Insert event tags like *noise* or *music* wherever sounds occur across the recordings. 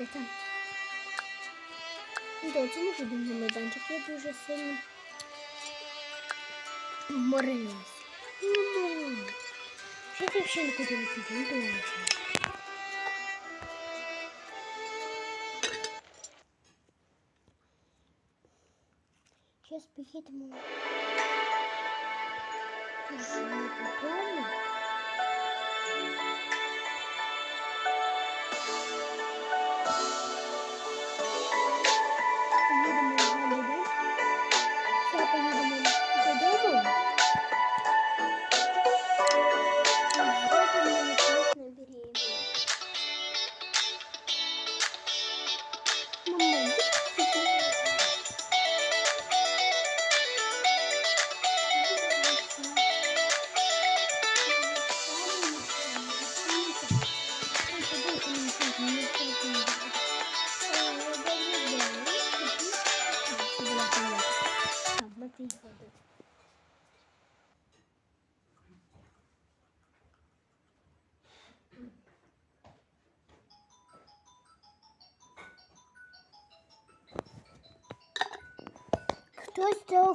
їздити. Не будемо на майданчик, я дуже сильно вморилась. Ну, Що ти ще не куди не піду? Зараз поїдемо. Вже додому. Поїдемо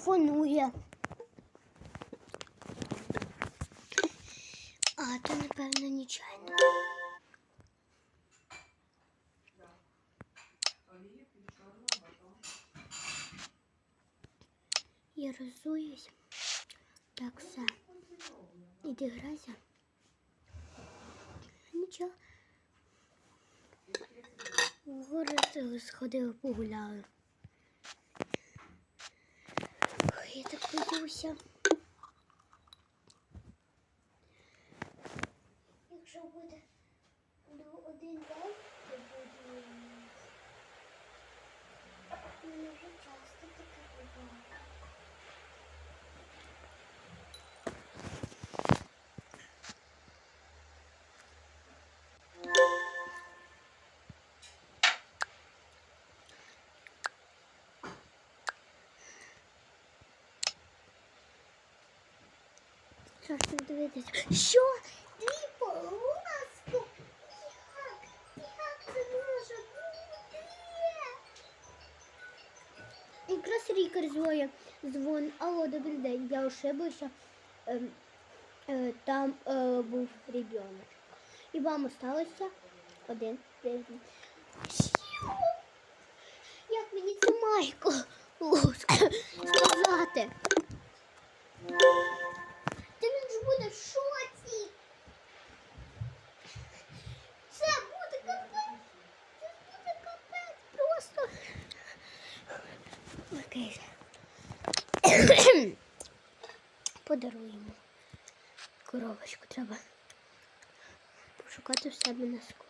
телефонує. А, то напевно нечайно. Я розуюсь. Так, все. Іди грайся. Нічого. В гори сходили, погуляли. Ой, я так боюся. Якщо буде один день, то буде дуже часто Страшно дивитися. Що? Дві полоски? Як? Як це може бути? Якраз Рікар дзвоє. Дзвон. Алло, добрий день. Я ошиблася. Ем, е, там е, був ребенок. І вам осталося один. Що? Як мені це Майкл Луск сказати? Буде шоці. Це буде капець. Це буде капець. Просто. Окей. Подаруємо. Коробочку треба пошукати в себе на складі.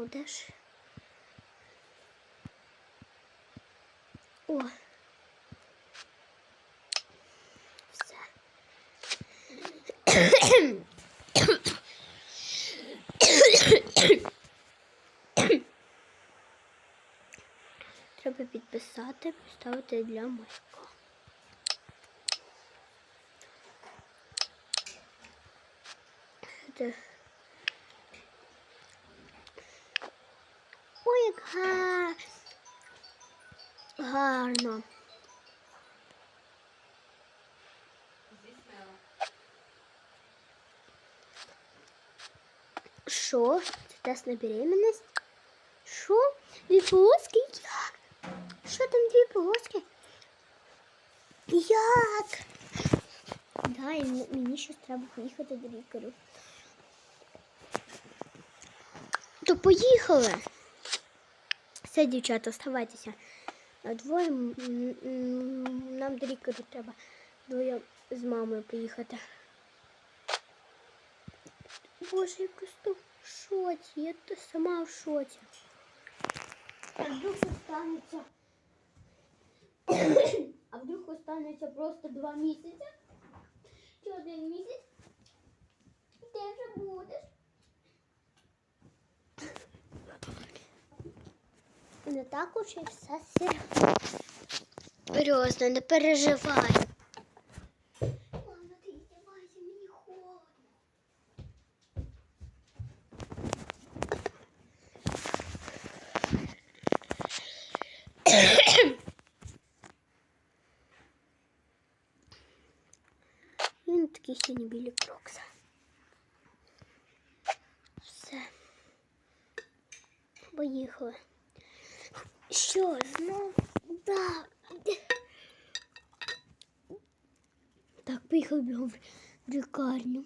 Будеш? О. Все. Треба підписати, поставити для Майка. Це Ой, як га... гарно. Що? Це тест на беременність? Що? Дві полоски? Як? Що там дві полоски? Як? Да, і мені щось треба поїхати до лікарю. То поїхали. Все, дівчата, оставайтеся. А Двоє нам до лікарю треба двоє з мамою поїхати. Боже, я просто в шоці. Я то сама в шоці. А вдруг останеться. а вдруг останеться просто два місяці? Чи один місяць? Ти вже будеш. Не так уж і все серйозно, не переживай. Він такий сині білі крокси. Все. Поїхали. Що, знов? Да. Так, поїхали бігом в в лікарню.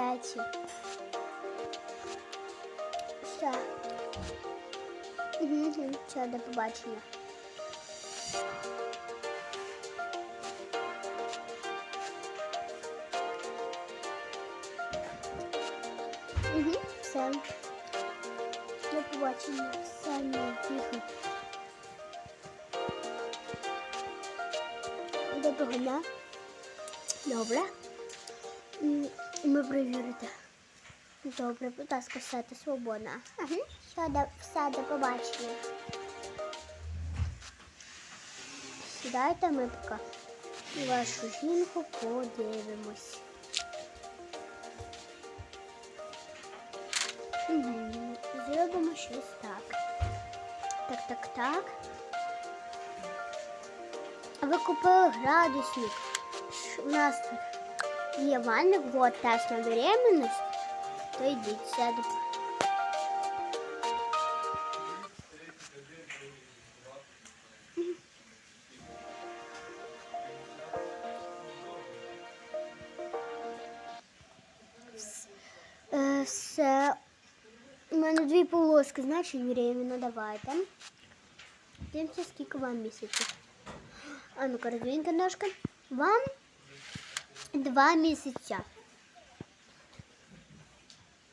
Треті. Все. Угу, все, до побачення. Ми перевірите. Добре, будь ласка, сядьте свободно. Ага. Все, до, все, до побачення. Сідайте, ми поки вашу жінку подивимось. Угу. Зробимо щось так. Так, так, так. Ви купили градусник. У нас тут є ванник, вот тест на беременность. То йдіть сяду. Е, Все. У мене дві полоски, значить беременна. Давайте. Дивимося, скільки вам місяців. А ну-ка, розвиньте ножка. Вам два місяця.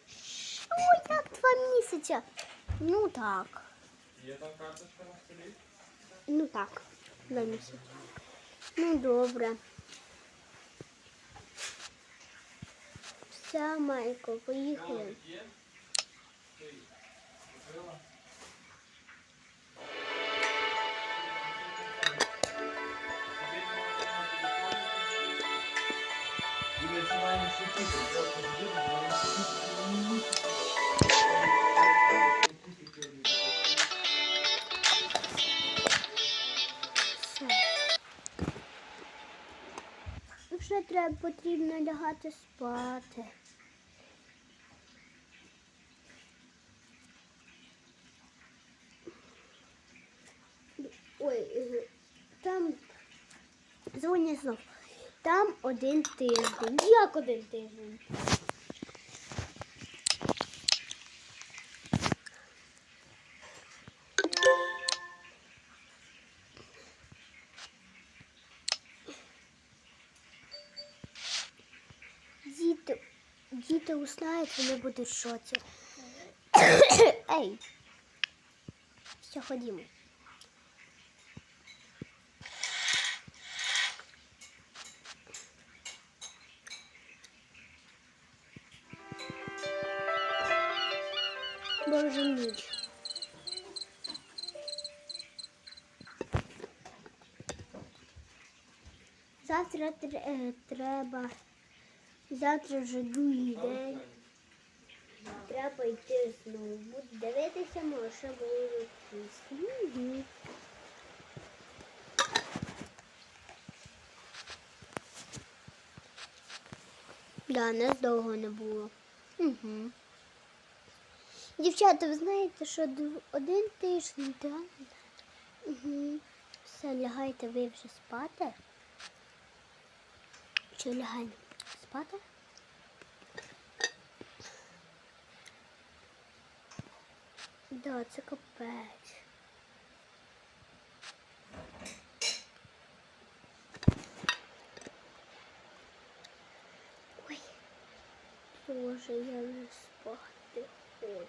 Що, як два місяця? Ну так. Є там карточка на столі? Ну так, два місяці. Ну добре. Все, Майко, поїхали. Є? Стоїть. Вже треба потрібно лягати спати. Ой, е, там дзвонять знов. Там один тиждень. Як один тиждень? Діти, діти узнають, вони будуть в шоці. *coughs* Ей. Все, ходімо. Завтра е, треба. Завтра вже другий день. Треба йти знову. Буду дивитися, може, було. Угу. Да, нас довго не було. Угу. Дівчата, ви знаєте, що один тиждень, так? Угу. Все, лягайте ви вже спати. Чи лягаємо спати? Да, це капець. Ой, Боже, я не спати хочу,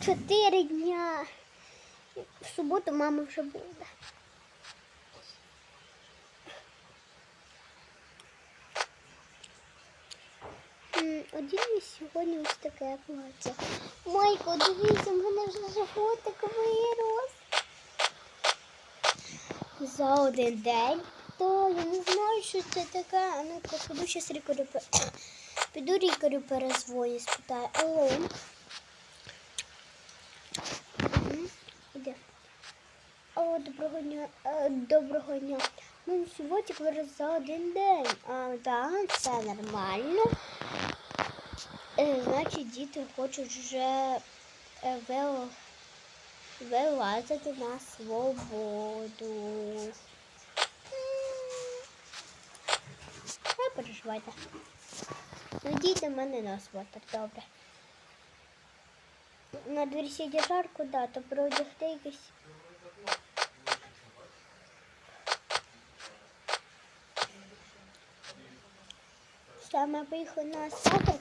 Чотири дня. В суботу мама вже буде. М, Одінь сьогодні ось таке плаття. Майко, дивіться, в мене вже животик вирос. За один день. То я не знаю, що це таке. А ну-ка, піду щас рікарю. пе- *coughs* Піду рікарю перезвоню, спитаю. Алло. Іде. О, доброго дня. Е, Доброго дня. Ну, животик вирос за один день. А, так, це нормально. Е, Значить, діти хочуть вже е, вил- вилазити на свободу. Не переживайте. В мене на сватер, добре. На дворі сидять жарко, да, то продягти якесь. Саме поїхали на сватер.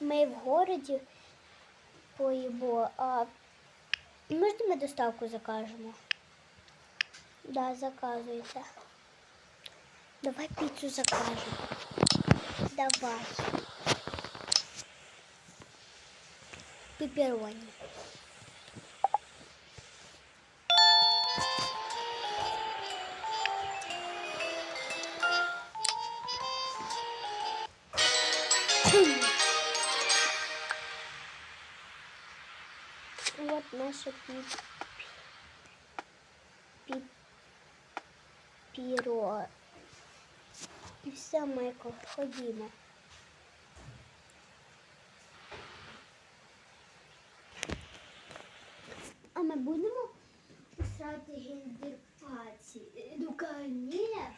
Ми в городі поїмо, а можна ми доставку закажемо? Да, заказуйте. Давай піцу закажемо. Давай. Пепперони. Наша пип... піро. І все, Майкл, ходімо. А ми будемо писати гендерпаці? Ну, конечно.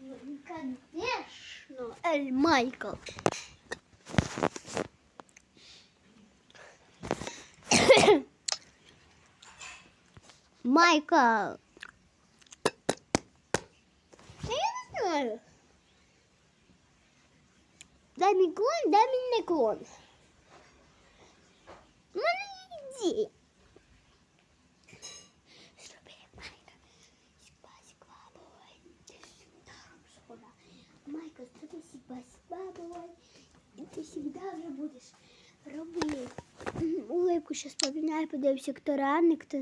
Ну, конечно. Ель Майкл. Майкл. Я не знаю. Дай мені клон, дай мені не клон. У мене є Майка. Майка, зроби сіпасік бабой. І ти завжди вже будеш робити. Мгм, Улипку зараз поміняю, подивимося, хто реальний, хто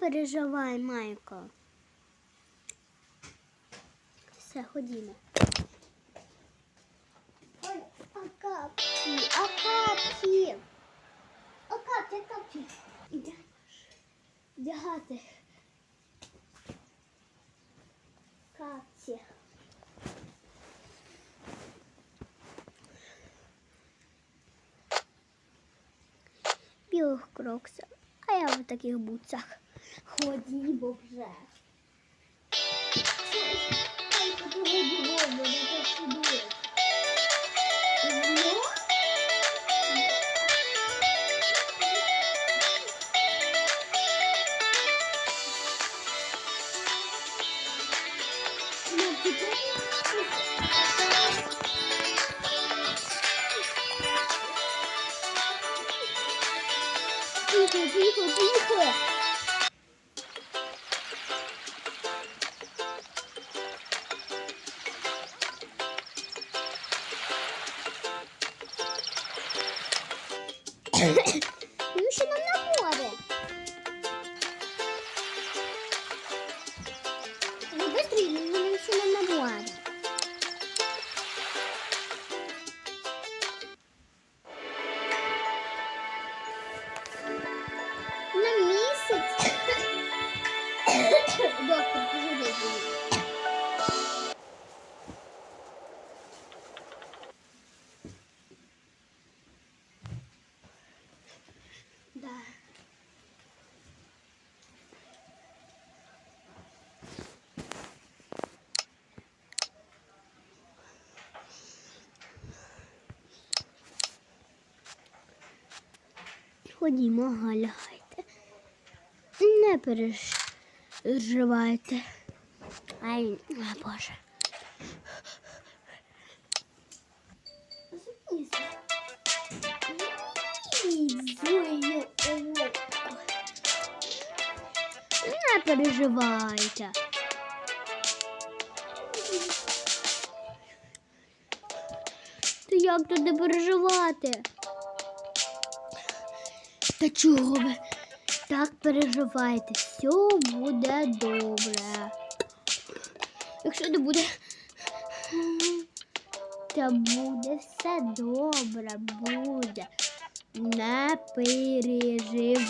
переживай, Майко. Все, ходімо. Ой, а капці, а капці. А капці, а капці. Іде. Вдягати. Капці. Білих кроксах, а я в таких бутсах. Ходімо вже. Поїхали, поїхали, поїхали. Ходімо, галягайте. Не переживайте. Ай, а, Боже. Не переживайте. Та як не переживати? Та чого ви так переживаєте? Все буде добре. Якщо не буде, та буде все добре, буде. Не переживайте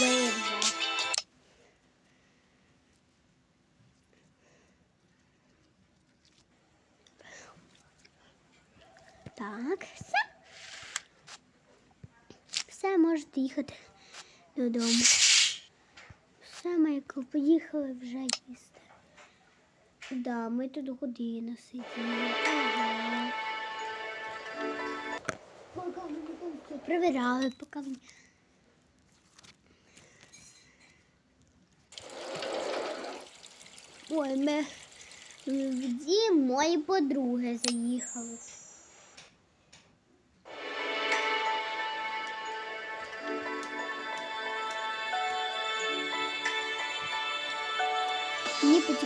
ви вже. Так, все. Все, можете їхати додому. Все, Майкл, поїхали вже їсти. Да, ми тут годину сиділи. Ага. Поки ми все поки ми... Ой, ми в дім мої подруги заїхали. Мені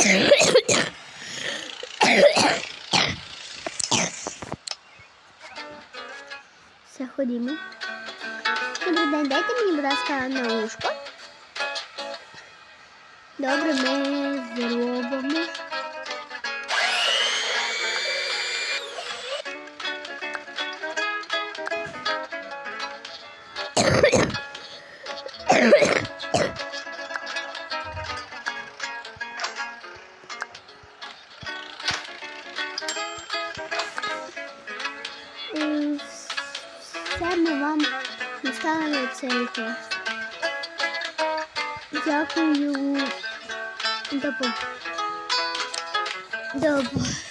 Все, ходімо. Добрий день, дайте мені, будь ласка, наушко. Добре, ми зробимо. До поб... До...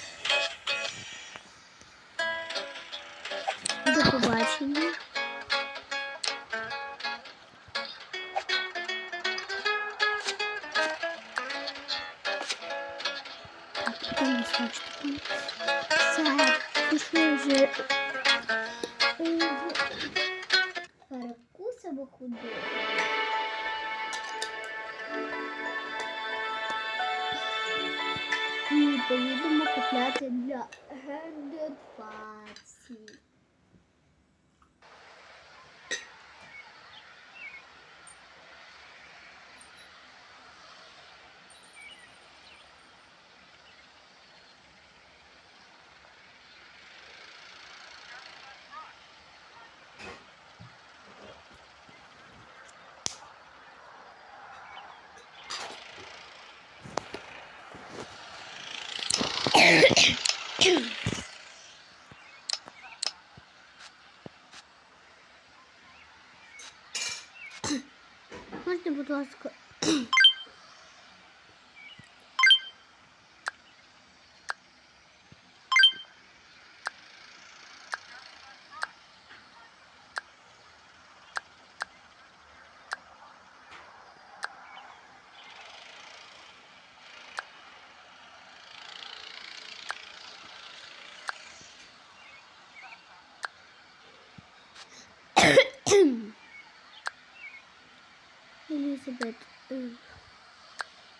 Можна, будь ласка. Елізабет. е,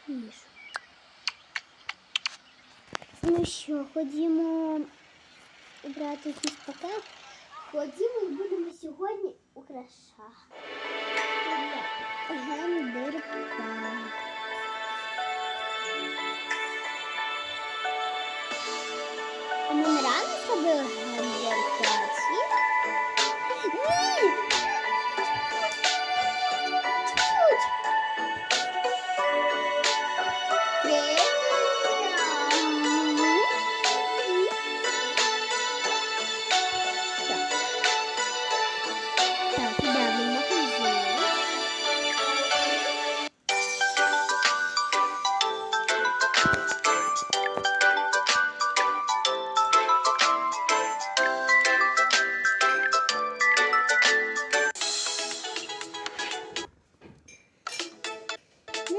Міш. Ну що, ходімо брати якийсь пакет. Ходімо і будемо сьогодні украшати. Гендерпа. Ми не рано зробили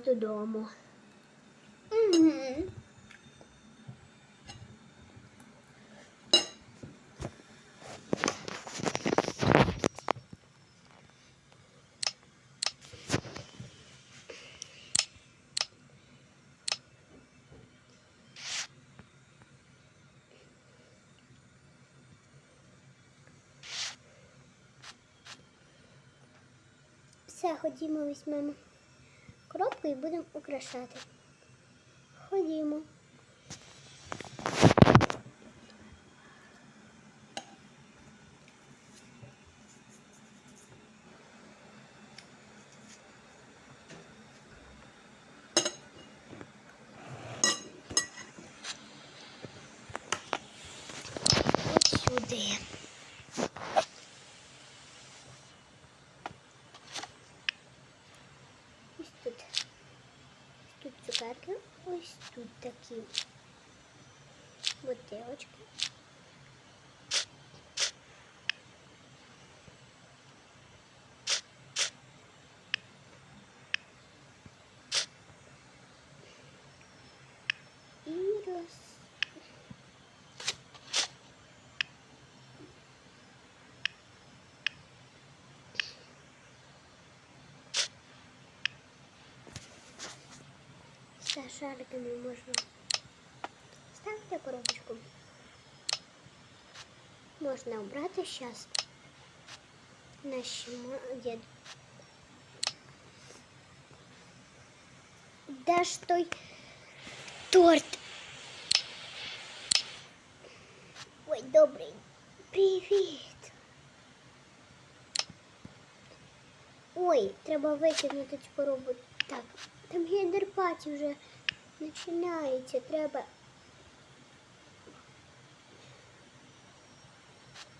нас додому. Все, ходімо, візьмемо коробку і будемо украшати. Ходімо. Agora ось тут такі бутилочки. І роз... Все, шариками можна ставити коробочку. Можна обрати зараз. Наші є. Де ж торт? Ой, добрий. Привіт. Ой, треба викинути цю коробку. Так, там гендерпаті вже починається. Треба.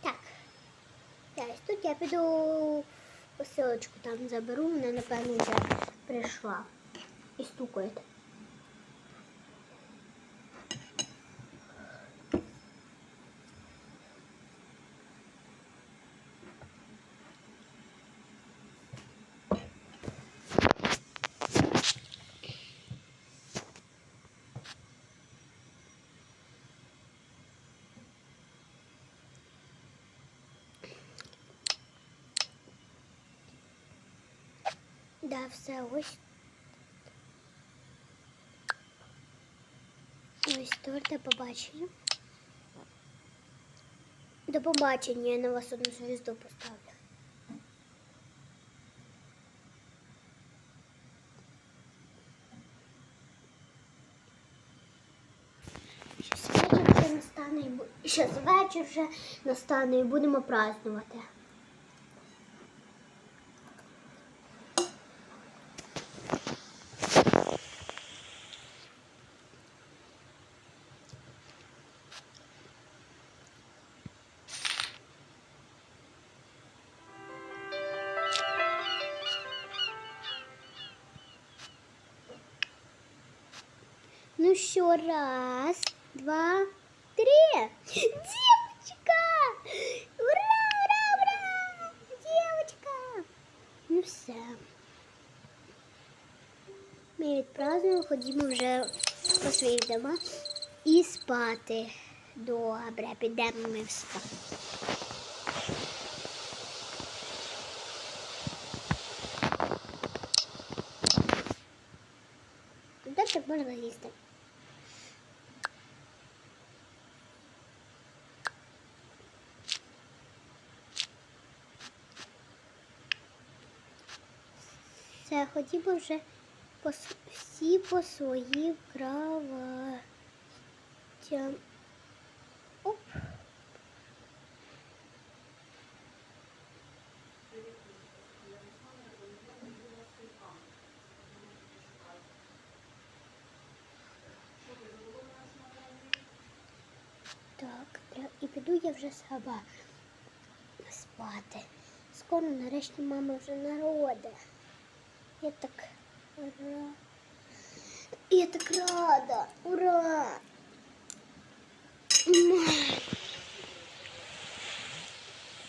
Так. Ось тут я піду посилочку там заберу, вона, напевно, вже прийшла. І стукає. Да, все ось. Ось торт до побачення. До побачення я на вас одну звізду поставлю. Щас вечір вже настане і будемо празднувати. Що, раз, два, три. Девочка! Ура, ура, ура! Девочка! Ну все. Ми відпразднуємо, ходімо вже по своїх домах і спати. Добре, підемо ми в спати. Так можна їсти? Все, ходімо вже по, всі по своїм кроватям. Оп. Так, і піду я вже сама спати. Скоро нарешті мама вже народить. Я так рада. Я так рада. Ура!